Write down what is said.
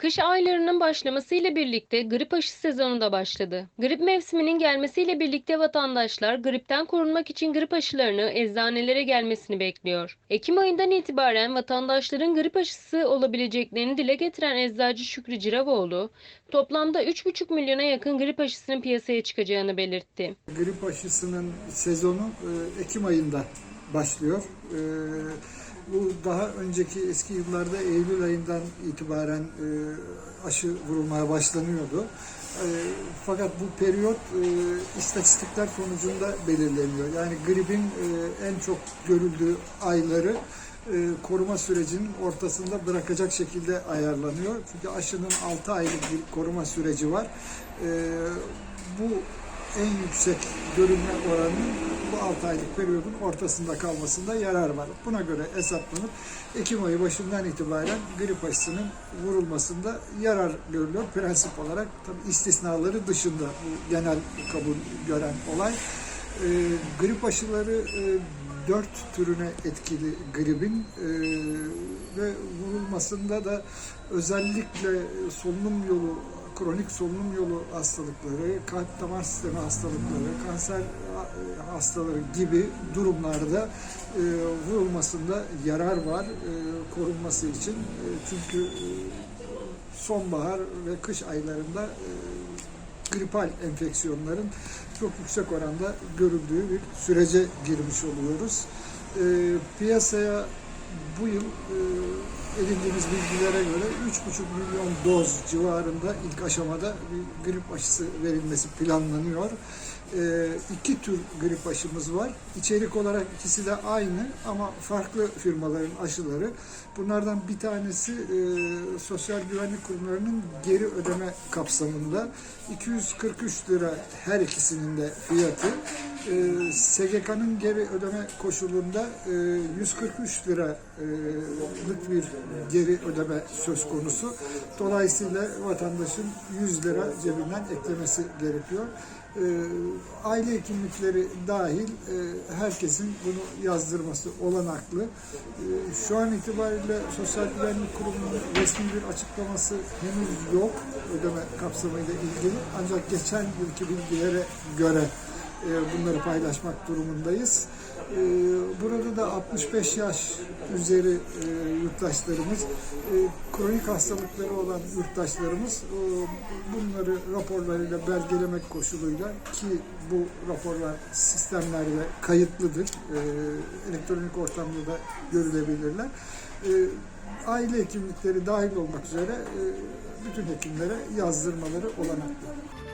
Kış aylarının başlamasıyla birlikte grip aşı sezonu da başladı. Grip mevsiminin gelmesiyle birlikte vatandaşlar gripten korunmak için grip aşılarını eczanelere gelmesini bekliyor. Ekim ayından itibaren vatandaşların grip aşısı olabileceklerini dile getiren eczacı Şükrü Ciravoğlu, toplamda 3,5 milyona yakın grip aşısının piyasaya çıkacağını belirtti. Grip aşısının sezonu e, Ekim ayında başlıyor. E, Bu daha önceki eski yıllarda Eylül ayından itibaren e, aşı vurulmaya başlanıyordu. E, Fakat bu periyot e, istatistikler sonucunda belirleniyor. Yani gripin e, en çok görüldüğü ayları e, koruma sürecinin ortasında bırakacak şekilde ayarlanıyor. Çünkü aşının 6 aylık bir koruma süreci var. E, Bu en yüksek görünme oranının bu 6 aylık periyodun ortasında kalmasında yarar var. Buna göre hesaplanıp Ekim ayı başından itibaren grip aşısının vurulmasında yarar görülüyor. Prensip olarak tabii istisnaları dışında bu genel kabul gören olay. Ee, grip aşıları e, dört türüne etkili gripin e, ve vurulmasında da özellikle solunum yolu kronik solunum yolu hastalıkları, kalp damar sistemi hastalıkları, kanser e, hastaları gibi durumlarda e, vurulmasında yarar var e, korunması için. E, çünkü e, sonbahar ve kış aylarında e, gripal enfeksiyonların çok yüksek oranda görüldüğü bir sürece girmiş oluyoruz. E, piyasaya bu yıl e, edindiğimiz bilgilere göre 3,5 milyon doz civarında ilk aşamada bir grip aşısı verilmesi planlanıyor. E, iki tür grip aşımız var. İçerik olarak ikisi de aynı ama farklı firmaların aşıları. Bunlardan bir tanesi e, sosyal güvenlik kurumlarının geri ödeme kapsamında 243 lira her ikisinin de fiyatı. E, SGK'nın geri ödeme koşulunda e, 143 liralık bir geri ödeme söz konusu. Dolayısıyla vatandaşın 100 lira cebinden eklemesi gerekiyor. E, aile hekimlikleri dahil e, herkesin bunu yazdırması olanaklı. E, şu an itibariyle Sosyal Güvenlik Kurumu'nun resmi bir açıklaması henüz yok ödeme kapsamıyla ilgili. Ancak geçen yılki bilgilere göre e, bunları paylaşmak durumundayız. E, Burada da 65 yaş üzeri e, yurttaşlarımız, e, kronik hastalıkları olan yurttaşlarımız bunları raporlarıyla belgelemek koşuluyla ki bu raporlar sistemlerde kayıtlıdır, e, elektronik ortamda da görülebilirler. Aile hekimlikleri dahil olmak üzere bütün hekimlere yazdırmaları olanaklı.